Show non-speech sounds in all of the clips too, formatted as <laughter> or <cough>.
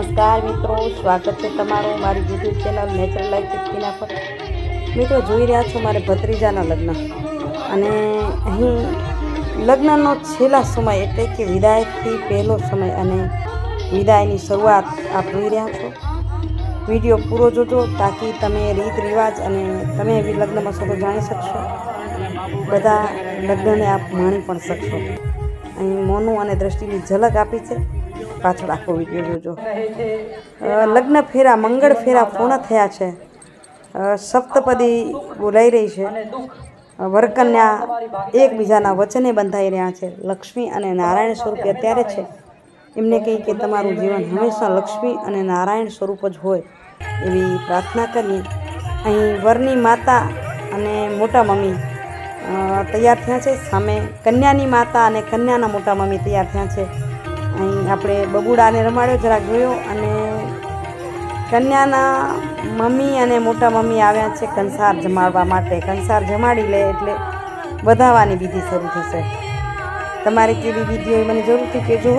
નમસ્કાર મિત્રો, સ્વાગત છે તમારું મારી યુટ્યુબ ચેનલ નેચરલ લાઈફ ચિત્કીના પર. મિત્રો, જોઈ રહ્યા છો મારે ભત્રીજાના લગ્ન. અને અહીં લગ્નનો છેલ્લા સમય એટલે કે વિદાયથી પહેલો સમય અને વિદાયની શરૂઆત આપ જોઈ રહ્યા છો. વીડિયો પૂરો જોજો તાકી તમે રીત રિવાજ અને તમે એવી લગ્નમાં શોધો જાણી શકશો. બધા લગ્નને આપ માણી પણ શકશો. અહીં મોનું અને દ્રષ્ટિની ઝલક આપી છે. પાછળ આખો વીડિયો જોજો. લગ્ન ફેરા, મંગળ ફેરા પૂર્ણ થયા છે. સપ્તપદી બોલાઈ રહી છે. વરકન્યા એકબીજાના વચને બંધાઈ રહ્યા છે. લક્ષ્મી અને નારાયણ સ્વરૂપે અત્યારે છે. એમને કહી કે તમારું જીવન હંમેશા લક્ષ્મી અને નારાયણ સ્વરૂપ જ હોય એવી પ્રાર્થના કરી. અહીં વરની માતા અને મોટા મમ્મી તૈયાર થયા છે. સામે કન્યાની માતા અને કન્યાના મોટા મમ્મી તૈયાર થયા છે. અહીં આપણે બબુડાને રમાડ્યો, જરાક જોયો અને કન્યાના મમ્મી અને મોટા મમ્મી આવ્યા છે કંસાર જમાડવા માટે. કંસાર જમાડી લે એટલે વધાવવાની વિધિ શરૂ થશે. તમારે કેવી વિધિ હોય મને જરૂરથી કહેજો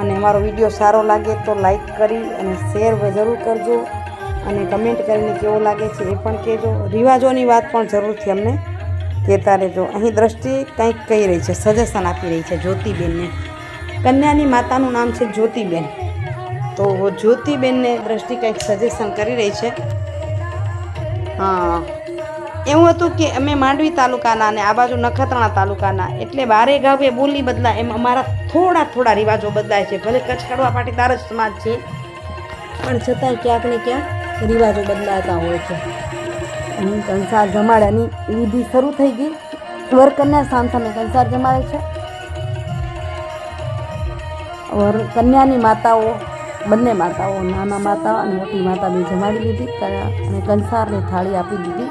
અને મારો વીડિયો સારો લાગે તો લાઈક કરી અને શેર જરૂર કરજો. અને કમેન્ટ કરીને કેવો લાગે છે એ પણ કહેજો. રિવાજોની વાત પણ જરૂરથી અમને કહેતા રહેજો. અહીં દ્રષ્ટિ કંઈક કહી રહી છે સજેશન આપી રહી છે જ્યોતિબેનને. કન્યાની માતાનું નામ છે જ્યોતિબેન. તો જ્યોતિબેનને દ્રષ્ટિ કંઈક સજેશન કરી રહી છે. હા એવું હતું કે અમે માંડવી તાલુકાના અને આ બાજુ નખત્રાણા તાલુકાના એટલે બારે ગાવે બોલી બદલાય એમ અમારા થોડા થોડા રિવાજો બદલાય છે. ભલે કચ્છ કડવા પાટીદાર જ સમાજ છે, પણ છતાંય ક્યાંક ને ક્યાંક રિવાજો બદલાતા હોય છે. કંસાર જમાડ્યાની વિધિ શરૂ થઈ ગઈ. વરકન્યા સામ સામે કંસાર જમાડે છે. વર કન્યાની માતાઓ, બંને માતાઓ, નાના માતા અને મોટી માતા બે જમાડી લીધી અને કંસારની થાળી આપી દીધી.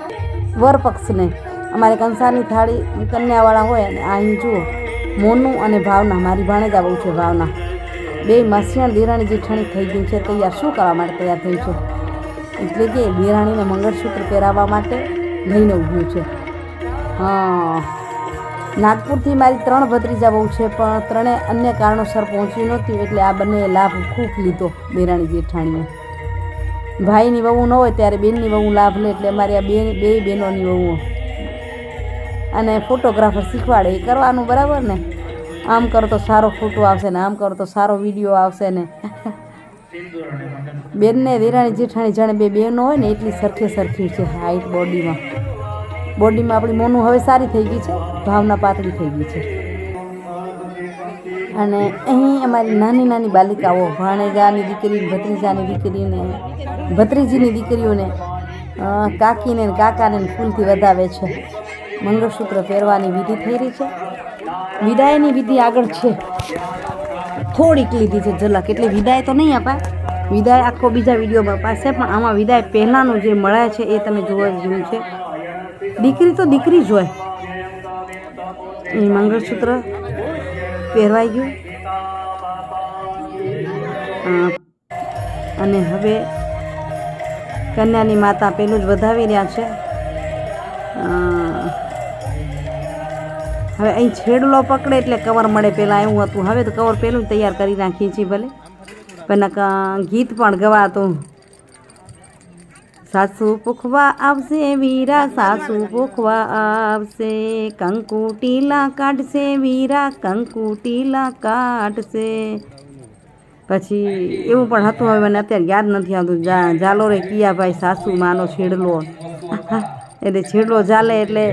વર પક્ષને અમારે કંસારની થાળી કન્યાવાળા હોય અને અહીં જુઓ, મોનું અને ભાવના, મારી ભાણેજા બહુ છે ભાવના. બે મસિયાણ દેરાણી જેઠાણી થઈ ગઈ છે, તૈયાર શું કરવા માટે તૈયાર થઈ છે? એટલે કે દેરાણીને મંગળસૂત્ર પહેરાવવા માટે લઈને ઊભું છે. હા. નાગપુરથી મારી ત્રણ ભત્રીજા બહુ છે, પણ ત્રણે અન્ય કારણોસર પહોંચી નહોતી, એટલે આ બંને લાભ ખૂબ લીધો દેરાણી જેઠાણીએ. ભાઈની વહુ ન હોય ત્યારે બેનની વહુ લાભ લે, એટલે અમારી આ બે બે બહેનોની વહુઓ. અને ફોટોગ્રાફર શીખવાડે, એ કરવાનું બરાબર ને? આમ કરો તો સારો ફોટો આવશે ને, આમ કરો તો સારો વીડિયો આવશે ને? બેનને દેરાણી જેઠાણી જાણે બે બહેનો હોય ને, એટલી સરખી સરખી છે હાઈટ બોડીમાં બોડીમાં આપણી મોનું હવે સારી થઈ ગઈ છે, ભાવના પાતળી થઈ ગઈ છે. અને અહીં અમારી નાની નાની બાલિકાઓ, ભાણેજાની દીકરી, ભત્રીજાની દીકરીને ભત્રીજીની દીકરીઓને કાકીને કાકાને ફૂલથી વધાવે છે. મંગળસૂત્ર પહેરવાની વિધિ થઈ રહી છે. વિદાયની વિધિ આગળ છે. થોડીક લીધી છે ઝલક, એટલે વિદાય તો નહીં આપા. વિદાય આખો બીજા વિડીયોમાં પાસે પણ આમાં વિદાય પહેલાંનું જે મળે છે એ તમે જોવા જેવું છે. દીકરી તો દીકરી જ હોય. એ મંગળસૂત્ર પહેરવાઈ ગયું. અને હવે કન્યાની માતા પેલું જ વધાવી રહ્યા છે. હવે અહીં છેડલો પકડે એટલે કવર મળે પહેલાં એવું હતું. હવે તો કવર પહેલું તૈયાર કરી નાખીએ છીએ ભલે. પણ ગીત પણ ગવાતું. સાસુ પૂખવા આવશે, વીરા સાસુ પૂખવા આવશે કંકુ ટીલા કાઢશે, વીરા કંકુ ટીલા કાઢશે. પછી એવું પણ હતું હવે, મને અત્યારે યાદ નથી આવતું. જાલો રે કિયાભાઈ સાસુ માનો છેડલો. એટલે છેડલો ચાલે એટલે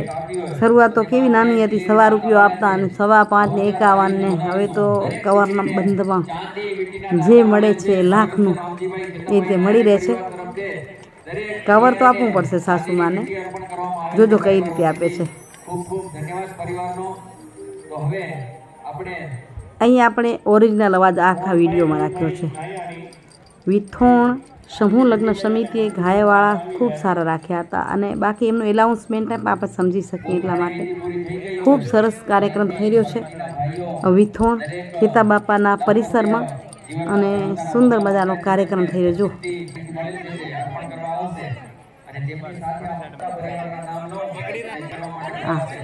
શરૂઆત તો કેવી નાની હતી, સવા રૂપિયો આપતા અને સવા પાંચ ને એકાવન ને. હવે તો કવરના બંધમાં જે મળે છે લાખનું, એ રીતે મળી રહે છે. કવર તો આપવું પડશે સાસુમાને. જોજો કઈ રીતે આપે છે. અહીં આપણે ઓરિજિનલ અવાજ આખા વિડીયોમાં રાખ્યો છે. વિથોણ સમૂહ લગ્ન સમિતિએ ગાયવાળા ખૂબ સારા રાખ્યા હતા અને બાકી એમનું એલાઉન્સમેન્ટ આપણે સમજી શકીએ એટલા માટે. ખૂબ સરસ કાર્યક્રમ થઈ રહ્યો છે. વિથોણ ખેતા બાપાના પરિસરમાં અને સુંદર મજાનો કાર્યક્રમ થઈ રહ્યો જો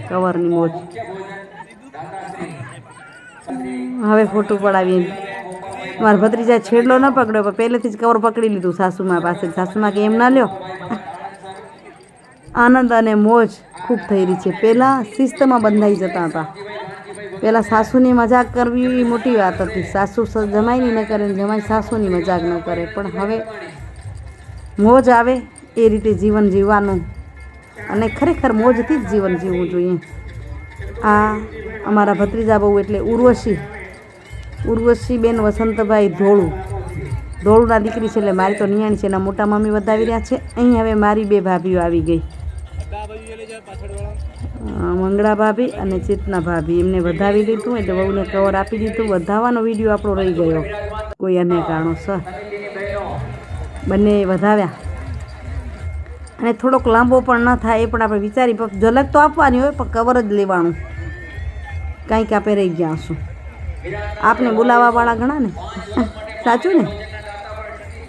કવરની મોજ. હવે ફોટો પડાવીએ. મારા ભત્રીજા છેડલો ન પકડ્યો પણ પહેલેથી જ કવર પકડી લીધું સાસુમા પાસે. સાસુમાં કે એમ ના લ્યો. આનંદ અને મોજ ખૂબ થઈ રહી છે. પહેલાં શિસ્તમાં બંધાઈ જતા હતા. પહેલાં સાસુની મજાક કરવી એ મોટી વાત હતી. સાસુ જમાઈની ન કરે ને જમાઈ સાસુની મજાક ન કરે. પણ હવે મોજ આવે. એ રીતે જીવન જીવવાનું અને ખરેખર મોજથી જ જીવન જીવવું જોઈએ. આ અમારા ભત્રીજા બહુ એટલે ઉર્વશી ઉર્વશી બેન વસંતભાઈ ધોળું. ધોળુના દીકરી છે એટલે મારી તો નિયાણી છે, એના મોટા મમ્મી વધાવી રહ્યા છે. અહીં હવે મારી બે ભાભીઓ આવી ગઈ. મંગળા ભાભી અને ચેતના ભાભી. એમને વધાવી દીધું, એટલે બહુને કવર આપી દીધું. વધાવવાનો વીડિયો આપણો રહી ગયો. કોઈ અન્ય કારણોસર. બંને વધાવ્યા. અને થોડોક લાંબો પણ ન થાય એ પણ આપણે વિચારી ઝલક તો આપવાની હોય, પણ કવર જ લેવાનું. કાંઈક આપણે રહી ગયા હશું. આપને બોલાવવાવાળા ઘણા ને? <laughs> સાચું ને?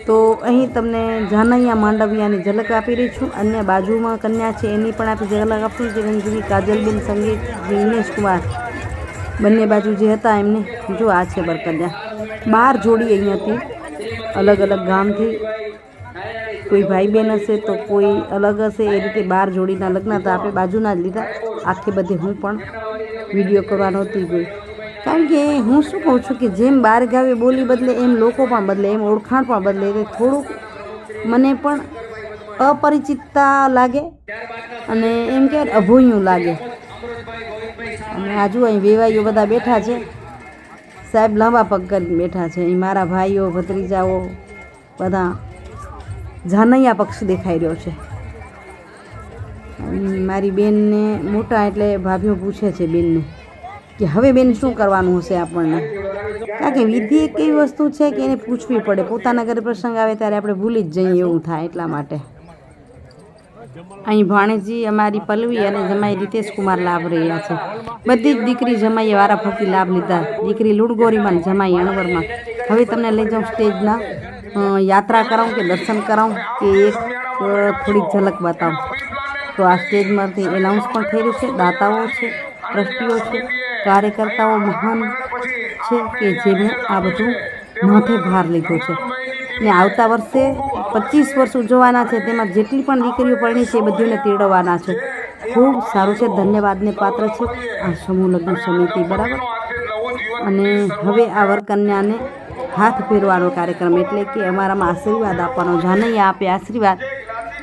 તો અહીં તમને જાનૈયા માંડવિયાની ઝલક આપી રહી છું. અન્ય બાજુમાં કન્યા છે, એની પણ આપણે ઝલક આપશું ચિરંજીવી કાજલબેન સંગીત દિનેશ કુમાર. બંને બાજુ જે હતા એમને, જો આ છે બરકન્યા બાર જોડી અહીંયાથી અલગ અલગ ગામથી કોઈ ભાઈ બહેન હશે તો કોઈ અલગ હશે, એ રીતે બાર જોડીના લગ્ન હતા આપણે બાજુના જ લીધા. આખે બધે હું પણ વીડિયો કરવા નહોતી ગઈ કારણ કે હું શું કહું છું કે જેમ બાર ગાવે બોલી બદલે, એમ લોકો પણ બદલે, એમ ઓળખાણ પણ બદલે. એટલે થોડુંક મને પણ અપરિચિતતા લાગે અને એમ અભોયું અભૂયું લાગે. અને આજુ અહીં વેવાઈઓ બધા બેઠા છે. સાહેબ લાંબા પગ કરીને બેઠા છે. અહીં મારા ભાઈઓ, ભત્રીજાઓ બધા જાનૈયા પક્ષ દેખાઈ રહ્યો છે. મારી બેનને મોટા એટલે ભાભીઓ પૂછે છે બેનને કે હવે બેન શું કરવાનું હશે આપણને? કારણ કે વિધિ એક એવી વસ્તુ છે કે એને પૂછવી પડે. પોતાના ઘરે પ્રસંગ આવે ત્યારે આપણે ભૂલી જ જઈએ એવું થાય એટલા માટે. અહીં ભાણેજી અમારી પલવી અને જમાઈ રીતેશ કુમાર લાભ રહ્યા છે. બધી જ દીકરી જમાઈએ વારા ફરતી લાભ લીધા. દીકરી લુણગોરીમાં જમાઈ અણવરમાં. હવે તમને લઈ જાઉં સ્ટેજના યાત્રા કરાવું કે દર્શન કરાવું કે એક થોડીક ઝલક બતાવું? તો આ સ્ટેજમાંથી એનાઉન્સ પણ થઈ રહ્યું છે, દાતાઓ છે, ટ્રસ્ટીઓ છે, કાર્યકર્તાઓ મહાન છે કે જેમણે આ બધું માથે ભાર લીધો છે. ને આવતા વર્ષે પચીસ વર્ષ ઉજવવાના છે, તેમાં જેટલી પણ દીકરીઓ પરણી છે એ બધીઓને તેડવવાના છે. ખૂબ સારું છે, ધન્યવાદને પાત્ર છે. આ સમૂહ લગ્ન સમિતિ, બરાબર? અને હવે આ વરકન્યાને હાથ ફેરવાનો કાર્યક્રમ એટલે કે અમારામાં આશીર્વાદ આપવાનો, જાનૈયા આપે આશીર્વાદ.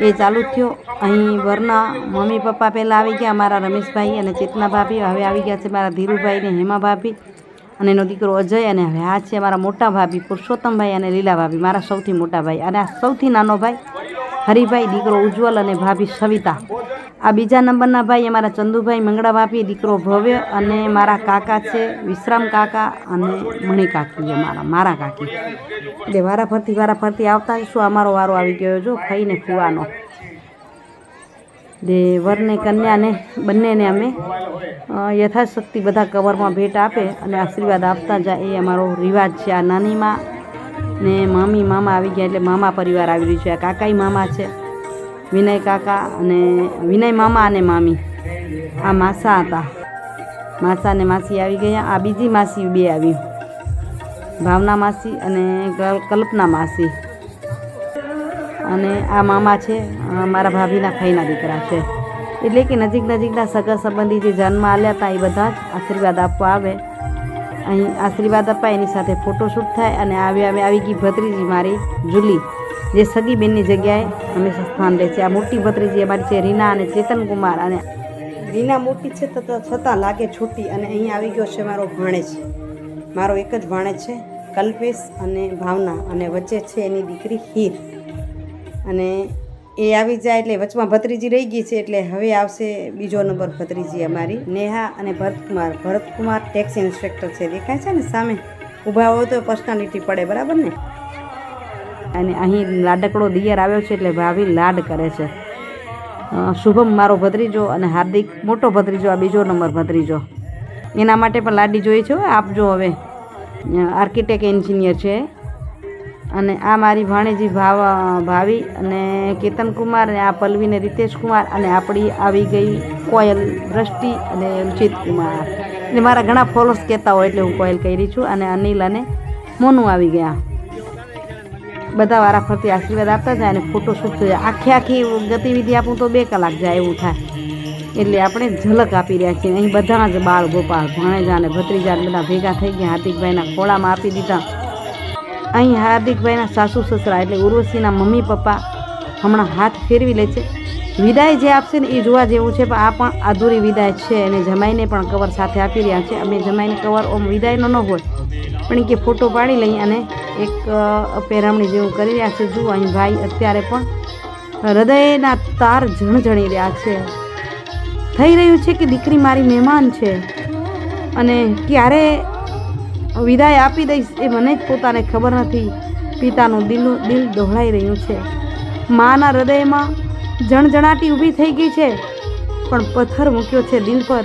એ ચાલુ થયો. અહીં વરના મમ્મી પપ્પા પહેલાં આવી ગયા, મારા રમેશભાઈ અને ચેતના ભાભી હવે આવી ગયા છે મારા ધીરુભાઈ ને હેમા ભાભી અને એનો દીકરો અજય અને હવે આ છે મારા મોટા ભાભી પુરુષોત્તમભાઈ અને લીલા ભાભી, મારા સૌથી મોટા ભાઈ. અને આ સૌથી નાનો ભાઈ હરિભાઈ, દીકરો ઉજ્જવલ અને ભાભી સવિતા. આ બીજા નંબરના ભાઈ અમારા ચંદુભાઈ મંગળા ભાભી, દીકરો ભવ્ય અને મારા કાકા છે, વિશ્રામ કાકા અને મણી કાકી છે મારા કાકી. એટલે વારા ફરતી વારા ફરતી આવતા શું અમારો વારો આવી ગયો જો, ખાઈને ફૂવાનો જે વરને, કન્યાને, બંનેને અમે યથાશક્તિ બધા કવરમાં ભેટ આપે અને આશીર્વાદ આપતા જાય એ અમારો રિવાજ છે. આ નાનીમાં ને મામી મામા આવી ગયા એટલે મામા પરિવાર આવી રહ્યું છે. આ કાકાઈ મામા છે, વિનય કાકા અને વિનય મામા અને મામી. આ માસા હતા. માસા અને માસી આવી ગયા. આ બીજી માસી બે આવી. ભાવના માસી અને કલ- કલ્પના માસી. અને આ મામા છે મારા ભાભીના ભાઈના દીકરા છે. એટલે કે નજીક નજીકના સગા સંબંધી જે જન્મ આલ્યા હતા એ બધા આશીર્વાદ આપવા આવે. અહીં આશીર્વાદ અપાય, એની સાથે ફોટોશૂટ થાય અને આવી આવી આવી ગઈ ભત્રીજી મારી જુલી, જે સગી બેનની જગ્યાએ હંમેશા સ્થાન લે છે. આ મોટી ભત્રીજી અમારી છે રીના અને ચેતન કુમાર અને રીના મોટી છે તો છતાં લાગે છૂટી અને અહીં આવી ગયો છે મારો ભાણેજ. મારો એક જ ભાણેજ છે, કલ્પેશ અને ભાવના અને વચ્ચે છે એની દીકરી હીર. અને એ આવી જાય એટલે વચમાં ભત્રીજી રહી ગઈ છે એટલે હવે આવશે બીજો નંબર ભત્રીજી અમારી. નેહા અને ભરતકુમાર. ભરતકુમાર ટેક્સી ઇન્સ્પેક્ટર છે. દેખાય છે ને સામે? ઊભા હોય તો પર્સનાલિટી પડે, બરાબર ને? અને અહીં લાડકડો દિયર આવ્યો છે એટલે ભાવી લાડ કરે છે. શુભમ મારો ભત્રીજો અને હાર્દિક મોટો ભત્રીજો, આ બીજો નંબર ભત્રીજો. એના માટે પણ લાડી જોઈએ છે આપજો હવે. આર્કિટેક્ટ એન્જિનિયર છે. અને આ મારી ભાણેજી ભાવ, ભાવી અને કેતન કુમાર અને આ પલ્લવી ને રીતેશ કુમાર અને આપણી આવી ગઈ કોયલ દ્રષ્ટિ અને રુચિત કુમાર. એટલે મારા ઘણા ફોલોઅર્સ કહેતા હોય એટલે હું કોયલ કરી છું અને અનિલ અને મોનું આવી ગયા. બધા વારા ફરતી આશીર્વાદ આપતા જાય અને ફોટો શૂટ થઈ જાય આખી આખી ગતિવિધિ આપું તો બે કલાક જાય એવું થાય. એટલે આપણે ઝલક આપી રહ્યા છીએ. અહીં બધા જ બાળ ગોપાલ, ભણેજા અને ભત્રીજા બધા ભેગા થઈ ગયા. હાર્દિકભાઈના ખોળામાં આપી દીધા. અહીં હાર્દિકભાઈના સાસુ, સસરા એટલે ઉર્વશીના મમ્મી, પપ્પા હમણાં હાથ ફેરવી લે છે. વિદાય જે આપશે ને એ જોવા જેવું છે, પણ આ પણ અધૂરી વિદાય છે અને જમાઈને પણ કવર સાથે આપી રહ્યા છે. અમે જમાઈને કવર ઓમ વિદાયનો ન હોય, પણ કે ફોટો પાડી લઈ અને એક પહેરામણી જેવું કરી રહ્યા છે. જુઓ, અહીં ભાઈ અત્યારે પણ હૃદયના તાર ઝણઝણી રહ્યા છે. થઈ રહ્યું છે કે દીકરી મારી મહેમાન છે? અને ક્યારે વિદાય આપી દઈશ એ મને જ પોતાને ખબર નથી. પિતાનું દિલ દિલ દોહળાઈ રહ્યું છે. માના હૃદયમાં જણજણાટી ઊભી થઈ ગઈ છે. પણ પથ્થર મૂક્યો છે દિલ પર.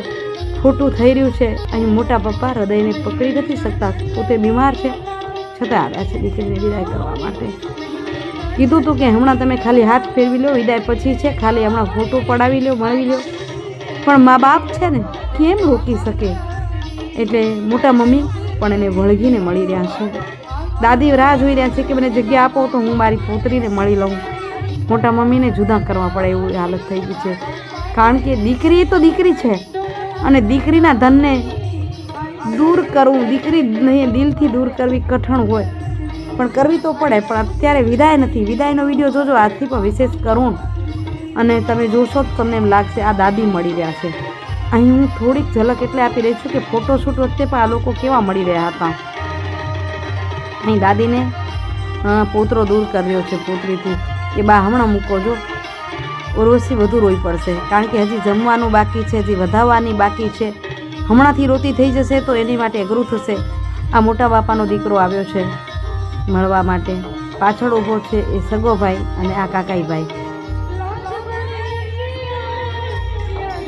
ખોટું થઈ રહ્યું છે. અહીં મોટા પપ્પા હૃદયને પકડી નથી શકતા. પોતે બીમાર છે. છતાં આવ્યા છે દીકરીને વિદાય કરવા માટે. કીધું તું કે હમણાં તમે ખાલી હાથ ફેરવી લો, વિદાય પછી છે. ખાલી હમણાં ફોટો પડાવી લો, મળવી લો. પણ મા બાપ છે ને, કેમ રોકી શકે? એટલે મોટા મમ્મી પણ એને વળગીને મળી રહ્યા છે. દાદી રાહ જોઈ રહ્યા છે કે મને જગ્યા આપો તો હું મારી પુત્રીને મળી લઉં. મોટા મમ્મીને જુદા કરવા પડે એવું હાલત થઈ ગઈ છે. કારણ કે દીકરી તો દીકરી છે અને દીકરીના ધનને દૂર કરવું, દીકરી નહીં દિલથી દૂર કરવી કઠણ હોય. પણ કરવી તો પડે, પણ અત્યારે વિદાય નથી. વિદાયનો વીડિયો જોજો, આજથી પણ વિશેષ કરું અને તમે જોશો તો તમને એમ લાગશે, આ દાદી મળી રહ્યા છે. અહીં હું થોડીક ઝલક એટલે આપી રહી છું કે ફોટોશૂટ વખતે પણ આ લોકો કેવા મળી રહ્યા હતા. અહીં દાદીને પોતરો દૂર કર્યો છે પોતરીથી. એ બા હમણાં મૂકો જો. ઉર્વશી વધુ રોઈ પડશે. કારણ કે હજી જમવાનું બાકી છે, હજી વધાવવાની બાકી છે. હમણાંથી રોતી થઈ જશે તો એની માટે અઘરું થશે. આ મોટા બાપાનો દીકરો આવ્યો છે મળવા માટે. પાછળ ઊભો છે એ સગો ભાઈ અને આ કાકાઈ ભાઈ.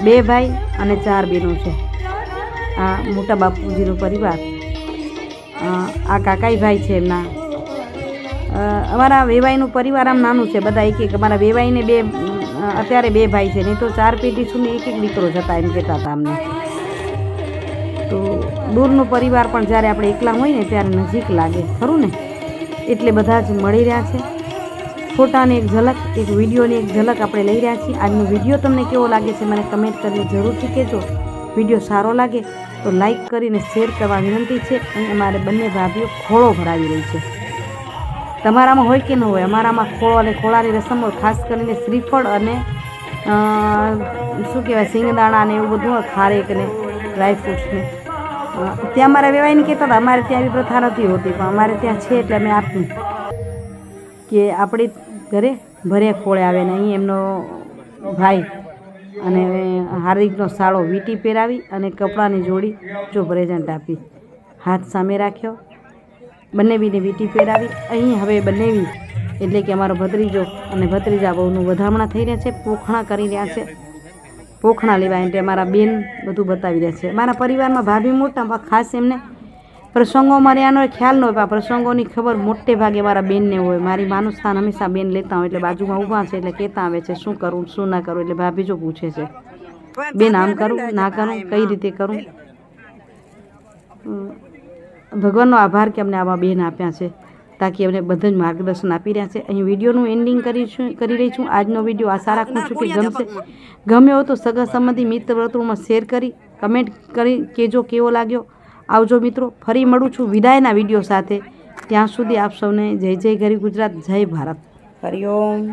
બે ભાઈ અને ચાર બહેનો છે. આ મોટા બાપુજીનો પરિવાર. આ કાકાઈ ભાઈ છે એમના. અમારા વેવાઈનું પરિવાર આમ નાનું છે, બધા એક એક અમારા વેવાઈને બે અત્યારે બે ભાઈ છે. નહીં તો ચાર પેઢી સુધી એક એક દીકરો જતા એમ કહેતા હતા અમને. તો દૂરનો પરિવાર પણ જ્યારે આપણે એકલા હોય ને ત્યારે નજીક લાગે. ખરું ને? એટલે બધા જ મળી રહ્યા છે. ફોટાની એક ઝલક, એક વિડીયોની એક ઝલક આપણે લઈ રહ્યા છીએ. આજનો વીડિયો તમને કેવો લાગે છે મને કમેન્ટ કરીને જરૂરથી કહેજો. વીડિયો સારો લાગે તો લાઈક કરીને શેર કરવા વિનંતી છે અને અમારે બંને ભાભીઓ ખોળો ભરાવી રહી છે. તમારામાં હોય કે ન હોય, અમારામાં ખોળો અને ખોળાની રસમ ખાસ કરીને શ્રીફળ અને શું કહેવાય, સિંગદાણા ને એવું બધું ખારેક ને ડ્રાયફ્રૂટ્સને ત્યાં અમારા વેવાઈને કહેતા હતા, અમારે ત્યાં એવી પ્રથા નથી હોતી, પણ અમારે ત્યાં છે એટલે અમે આપ્યું. કે આપણે ઘરે ભરે ખોળે આવે ને અહીં એમનો ભાઈ અને હાર્દિકનો સાળો વીંટી પહેરાવી અને કપડાની જોડી જો પ્રેઝન્ટ આપી. હાથ સામે રાખ્યો. બંને બીને વીંટી પહેરાવી. અહીં હવે બંનેવી. એટલે કે અમારો ભત્રીજો અને ભત્રીજા બહુનું વધામણા થઈ રહ્યા છે, પોખણા કરી રહ્યા છે. પોખણા લેવા એટલે મારા બેન બધું બતાવી રહ્યા છે. મારા પરિવારમાં ભાભી મોટા ખાસ એમને પ્રસંગોમાં આનો ખ્યાલ ન હોય પણ પ્રસંગોની ખબર મોટે ભાગે મારા બેનને હોય. મારી માનું સ્થાન હંમેશા બેન લેતા હોય એટલે બાજુમાં ઊભા છે એટલે કહેતા આવે છે શું કરું શું ના કરું? એટલે ભાભી જો પૂછે છે બેન આમ કરું ના કરું કઈ રીતે કરું? ભગવાનનો આભાર કે અમને આવા બેન આપ્યા છે તાકી અમને બધા જ માર્ગદર્શન આપી રહ્યા છે. અહીં વિડીયોનું એન્ડિંગ કરી છું કરી રહી છું. આજનો વીડિયો આશા રાખું છું કે ગમશે. ગમ્યો તો સગા સંબંધી મિત્ર વર્તુળમાં શેર કરી કમેન્ટ કરી કેજો કેવો લાગ્યો. આવજો મિત્રો, ફરી મળું છું વિદાયના વીડિયો સાથે. ત્યાં સુધી આપ સૌને જય જય ગરી ગુજરાત, જય ભારત. હરિઓમ